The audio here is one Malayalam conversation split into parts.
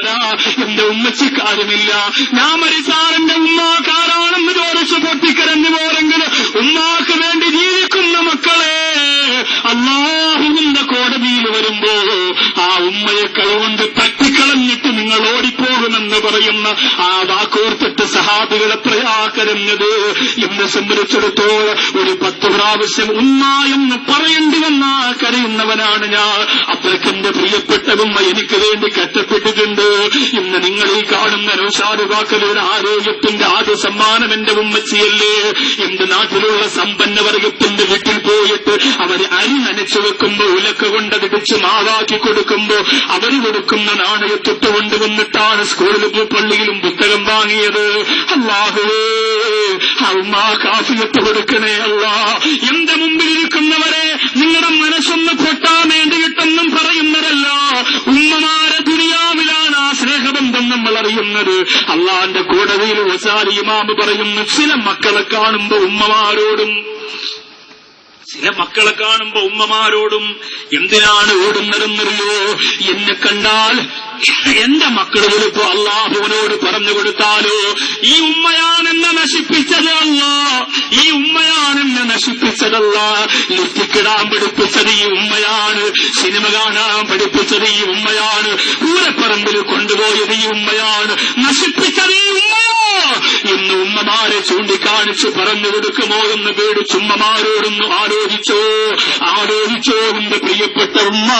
ആരാ എന്റെ ഉമ്മച്ചിക്കാരുമില്ല ഞാൻ ഒരു സാറിന്റെ ഉമ്മാക്കാരാണെന്ന് ചോദിച്ചു പൊട്ടിക്കരഞ്ഞു പോരെങ്കിൽ ഉമ്മാക്ക് വേണ്ടി ജീവിക്കുന്ന മക്കളെ അള്ളാഹുവിന്റെ കോടതിയിൽ വരുമ്പോ ആ ഉമ്മയെ കൈകൊണ്ട് തട്ടിക്കളഞ്ഞിട്ട് നിങ്ങൾ ഓടിപ്പോകുമെന്ന് പറയുന്ന ആ കരഞ്ഞത് എന്നെ സംബന്ധിച്ചിടത്തോളം ഒരു പത്ത് പ്രാവശ്യം ഉമ്മ പറയേണ്ടി വന്ന കരയുന്നവനാണ് ഞാൻ. അത്രയ്ക്കെന്റെ പ്രിയപ്പെട്ട എനിക്ക് വേണ്ടി കഷ്ടപ്പെട്ടിട്ടുണ്ട്. ഇന്ന് നിങ്ങൾ ഈ കാണുന്ന നൗഷാദുവാക്കലയുടെ ആരോഗ്യത്തിന്റെ ആദ്യ സമ്മാനം എന്റെ ഉമ്മച്ചിയല്ലേ? എന്റെ നാട്ടിലുള്ള സമ്പന്ന വർഗത്തിന്റെ വീട്ടിൽ പോയിട്ട് അവർ അരി നനച്ചു വെക്കുമ്പോ ഉലക്ക കൊണ്ടതിടിച്ച് മാവാക്കി കൊടുക്കുമ്പോ അവർ കൊടുക്കുന്ന നാണയത്തൊട്ട് കൊണ്ടുവന്നിട്ടാണ് സ്കൂളിലും പള്ളിയിലും പുസ്തകം വാങ്ങിയത്. അള്ളാഹുവേ കാഫിയത്ത് കൊടുക്കണേ അല്ല എന്റെ മുമ്പിൽ ഇരിക്കുന്നവരെ നിങ്ങളുടെ മനസ്സൊന്ന് പൊട്ടാൻ വേണ്ടിയിട്ടെന്നും പറയുന്നതല്ല. ഉമ്മമാരെ ദുനിയാവിലാണ് ആ സ്നേഹബന്ധം നമ്മൾ അറിയുന്നത്. അള്ളാന്റെ കോടതിയിൽ വസാലി ഇമാമ് പറയുന്നു ചില മക്കളെ കാണുമ്പോ ഉമ്മമാരോടും ചില മക്കളെ കാണുമ്പോ ഉമ്മമാരോടും എന്തിനാണ് ഓടുന്നതെന്നറിയോ? എന്നെ കണ്ടാൽ എന്റെ മക്കൾ ഇപ്പൊ അള്ളാഹുവിനോട് പറഞ്ഞു കൊടുത്താലോ ഈ ഉമ്മയാണെന്നെ നശിപ്പിച്ചത് അല്ല. ഈ ഉമ്മയാണെന്നെ നശിപ്പിച്ചതല്ല ലിപ്റ്റിക്കിടാൻ പഠിപ്പിച്ചത് ഈ ഉമ്മയാണ്. സിനിമ കാണാൻ പഠിപ്പിച്ചത് ഈ ഉമ്മയാണ്. പൂരപ്പറമ്പിൽ കൊണ്ടുപോയത് ഈ ഉമ്മയാണ്. നശിപ്പിച്ചത് ഈ ഉമ്മയോ ഇന്ന് ഉമ്മമാരെ ചൂണ്ടിക്കാണിച്ച് പറഞ്ഞു കൊടുക്കുമോ എന്ന് പേടിച്ച് ഉമ്മമാരോടൊന്ന് ആലോചിച്ചോ. ആലോചിച്ചോ എന്റെ പ്രിയപ്പെട്ട ഉമ്മ.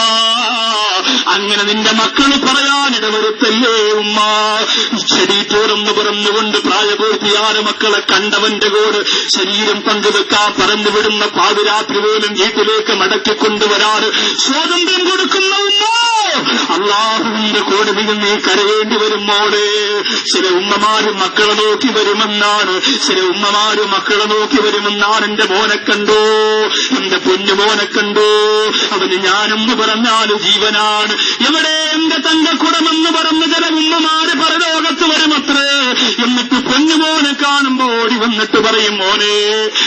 അങ്ങനെ നിന്റെ മക്കൾ പറയാനിടവരുത്തല്ലേ ഉമ്മ? ശരീരത്തോടെന്ന് പറഞ്ഞുകൊണ്ട് പ്രായപൂർത്തിയായ മക്കളെ കണ്ടവന്റെ കൂടെ ശരീരം പങ്കുവെക്കാൻ പറന്നുവിടുന്ന പാതിരാത്രി പോലും വീട്ടിലേക്ക് മടക്കി കൊണ്ടുവരാൻ സ്വാതന്ത്ര്യം കൊടുക്കുന്ന ഉമ്മ. അള്ളാഹുവിന്റെ കോടതിയിൽ നീ കരയേണ്ടി വരുമ്പോടെ ചില ഉമ്മമാര് മക്കളെ നോക്കി വരുമെന്നാണ് ചില ഉമ്മമാര് മക്കളെ നോക്കി വരുമെന്നാണ് എന്റെ മോനെ കണ്ടോ? എന്റെ പൊന്നു മോനെ കണ്ടോ? അവന് ഞാനെന്ന് പറഞ്ഞാൽ ജീവനാണ്. എവിടെ എന്റെ തങ്കക്കുടമെന്ന് പറഞ്ഞ ചില ഉമ്മമാര് പരലോകത്ത് വരുമത്രേ. എന്നിട്ട് പൊന്നുമോനെ കാണുമ്പോ ഓടി വന്നിട്ട് പറയും മോനെ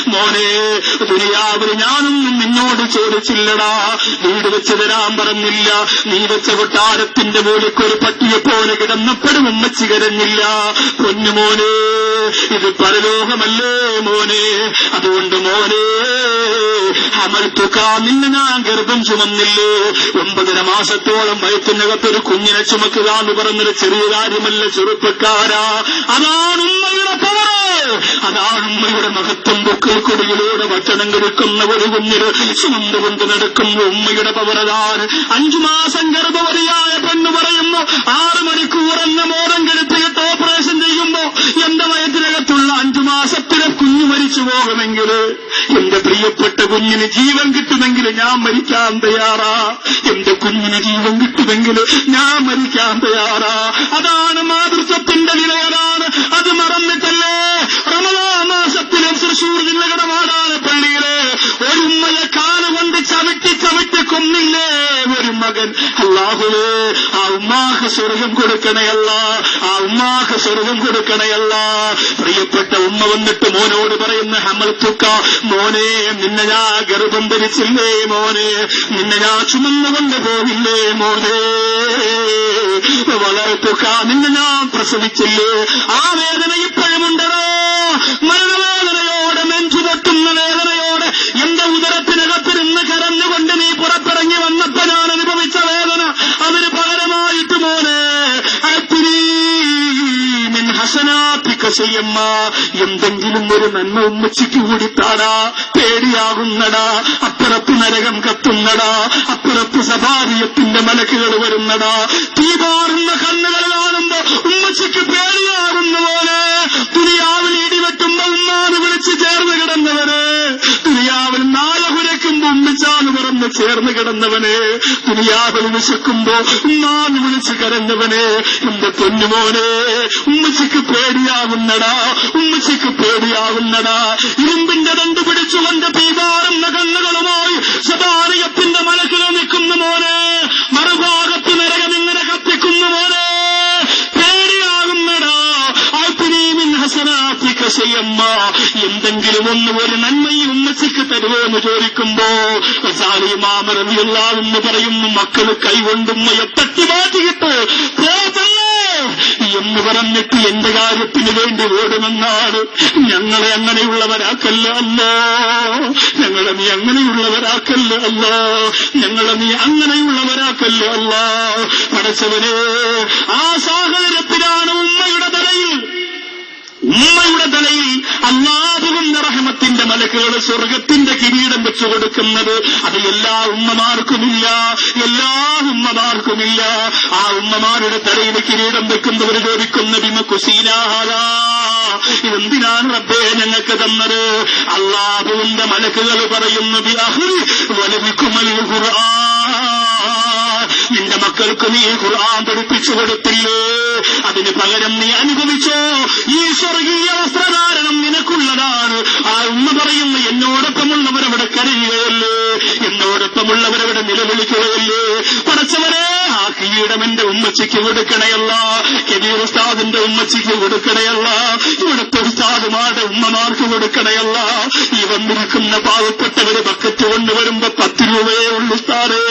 മോനെ ദുനിയാവിൽ ഞാനൊന്നും നിന്നോട് ചോദിച്ചില്ലടാ. വീട് വെച്ച് തരാൻ പറഞ്ഞില്ല. നീ വെച്ച കൊട്ടാരത്തിന്റെ മൂലക്കൊരു പട്ടിയെ പോലെ കിടന്നപ്പോഴും ഉമ്മച്ചി കരഞ്ഞില്ല. പൊന്നുമോനെ ഇത് പരലോകമല്ലേ മോനെ? അതുകൊണ്ട് മോനെ അമൽത്തുക നിന്നെ ഞാൻ ഗർഭം ചുമന്നില്ലേ? ഒമ്പതര മാസത്തോളം വയറ്റിനകത്തൊരു കുഞ്ഞിനെ ചുമക്കുക എന്ന് പറഞ്ഞൊരു ചെറിയ കാര്യമല്ല ചെറുപ്പക്കാരാ. അതാണ് ഉമ്മയുടെ അതാണ് ഉമ്മയുടെ മഹത്വം. പൊക്കിൽ കൊടിയിലൂടെ ഭക്ഷണം കൊടുക്കുന്ന ഒരു കുഞ്ഞിന് ചുമന്നുകൊണ്ട് നടക്കുന്ന. ഉമ്മയുടെ പവറതാണ് അഞ്ചു മാസം ഗർഭവതിയായ പെണ്ണ് പറയുന്നു ആറ് മണിക്കൂർ എന്ന മോദം കെടുത്തിയിട്ട് ഓപ്പറേഷൻ ചെയ്യുമ്പോ എന്റെ വയറ്റിനകത്തുള്ള അഞ്ചു മാസത്തിലെ കുഞ്ഞു മരിച്ചു പോകുമെങ്കിൽ എന്റെ പ്രിയപ്പെട്ട കുഞ്ഞിന് ജീവൻ കിട്ടുമെങ്കിൽ ഞാൻ മരിക്കാൻ തയ്യാറാ. എന്റെ കുഞ്ഞിന് ജീവൻ കിട്ടുമെങ്കിൽ ഞാൻ മരിക്കാൻ തയ്യാറാ. അതാണ് മകൻ അള്ളാഹുവേ ആ ഉമ്മാക്ക് സ്വർഗം കൊടുക്കണയല്ല ആ ഉമ്മാക്ക് സ്വർഗം കൊടുക്കണയല്ല പ്രിയപ്പെട്ട ഉമ്മ വന്നിട്ട് മോനോട് പറയുന്ന ഹമൽ തുക്ക മോനെ നിന്നെ ഞാൻ ഗർഭം ധരിച്ചില്ലേ മോനെ നിന്നെ ഞാൻ ചുമന്നുകൊണ്ട് പോവില്ലേ മോനെ. വളർത്തുക നിന്നെ ഞാൻ പ്രസവിച്ചില്ലേ. ആ വേദന ഇപ്പോഴുമുണ്ടോ മരണവേദനയോടെ നെഞ്ചു ചെയ്യമ്മ. എന്തെങ്കിലും ഒരു നന്മ ഉമ്മച്ചിക്ക് കൂടി താടാ. പേടിയാകുന്നടാ. അപ്പുറത്ത് നരകം കത്തുന്നടാ. അപ്പുറത്ത് സഭാരിയത്തിന്റെ മലക്കുകൾ വരുന്നടാ. തീപാറുന്ന കണ്ണുകൾ കാണുമ്പോ ഉമ്മച്ചിക്ക് പേടിയാകുന്ന ഉമ്മിച്ചാന്ന് പറഞ്ഞ് ചേർന്ന് കിടന്നവനെ ദുനിയാവിൽ വിശക്കുമ്പോ ഉമ്മാന്ന് വിളിച്ച് കരഞ്ഞവനെ എന്റെ പൊന്നുമോനെ ഉമ്മച്ചിക്ക് പേടിയാവുന്നടാ ഉമ്മച്ചിക്ക് പേടിയാവുന്നടാ. ഇരുമ്പിന്റെ ദണ്ട് പിടിച്ചുകൊണ്ട് പീതാറുന്ന കണ്ണുകളുമായി സദാലയത്തിന്റെ മനസ്സിൽ നിൽക്കുന്ന മോനെ. മറുഭാഗത്ത് നരകം ഇങ്ങനെ കത്തിക്കുന്ന മോനെ. പേടിയാകുന്നടാ. ഹസനാത്തിക്ക ചെയ്യമ്മ എന്തെങ്കിലും ഒന്ന് ഒരു നന്മയും ഉമ്മച്ചിക്ക് തരുമോ എന്ന് ചോദിക്കുമ്പോ എന്ന് പറയുന്നു മക്കൾ കൈകൊണ്ടുമ്മയെ തട്ടി മാറ്റിയിട്ട് എന്ന് പറഞ്ഞിട്ട് എന്റെ കാര്യത്തിന് വേണ്ടി ഓടുമെന്നാണ്. ഞങ്ങളെ അങ്ങനെയുള്ളവരാക്കല്ല അല്ലോ. ഞങ്ങളെ നീ അങ്ങനെയുള്ളവരാക്കല്ല അല്ലോ. ഞങ്ങളെ നീ അങ്ങനെയുള്ളവരാക്കല്ല അല്ലോ. പടച്ചവനെ ആ സാഹചര്യത്തിലാണ് ഉമ്മയുടെ തലയിൽ റഹമത്തിന്റെ സ്വർഗത്തിന്റെ കിരീടം വെച്ചു കൊടുക്കുന്നത്. അത് എല്ലാ ഉമ്മമാർക്കുമില്ല. എല്ലാ ഉമ്മമാർക്കുമില്ല. ആ ഉമ്മമാരുടെ തലയിൽ കിരീടം വെക്കുന്നവർ ചോദിക്കുന്ന വിമ കുസീനാഹാല ഇതെന്തിനാണ് റബ്ബേ ഞങ്ങൾക്ക് തന്നത്? അള്ളാഹുവിന്റെ മലക്കുകൾ പറയുന്നു ഖുർആൻ. മക്കൾക്ക് നീ ഖുർആൻ പഠിപ്പിച്ചു കൊടുത്തില്ലേ? അതിന് പകരം നീ അനുഭവിച്ചോ? ഈ സ്വർഗീയ വസ്ത്രധാരണം നിനക്കുള്ളതാണ്. ആ ഉമ്മ പറയുന്നു എന്നോടൊപ്പമുള്ളവരവിടെ കരയുകയല്ലേ? എന്നോടൊപ്പമുള്ളവരവിടെ നിലവിളിക്കുകയല്ലേ? പടച്ചവരെ ആ കിരീടം എന്റെ ഉമ്മച്ചിക്ക് കൊടുക്കണയല്ല. കെബീർ ഉസ്താദിന്റെ ഉമ്മച്ചിക്ക് കൊടുക്കണയല്ല. ഇവിടുത്തെ ഉസ്താദുമാരുടെ ഉമ്മമാർക്ക് കൊടുക്കണയല്ല. ഈ വന്നിരിക്കുന്ന പാവപ്പെട്ടവര് ബക്കറ്റ് കൊണ്ടുവരുമ്പോ പത്ത് രൂപയേ ഉള്ളൂ ഉസ്താദേ.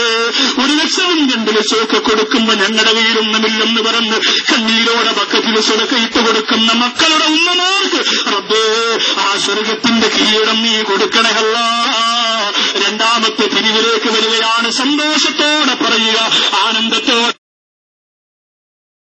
ഒരു ലക്ഷം രണ്ട് ലക്ഷമൊക്കെ കൊടുക്കുമ്പോ ഞങ്ങളുടെ വീടൊന്നുമില്ലെന്ന് പറഞ്ഞ് കണ്ണീരോടെ ബക്കറ്റിൽ സുടക്കയിട്ട് കൊടുക്കുന്ന മക്കളുടെ ഉമ്മമാർക്ക് റബ്ബേ ആ സ്വർഗത്തിന്റെ കിരീടം നീ കൊടുക്കണമല്ല രണ്ടാമത്തെ പിരിവിലേക്ക് വരികയാണ് സന്തോഷത്തോടെ പറയുക ആനന്ദത്തോടെ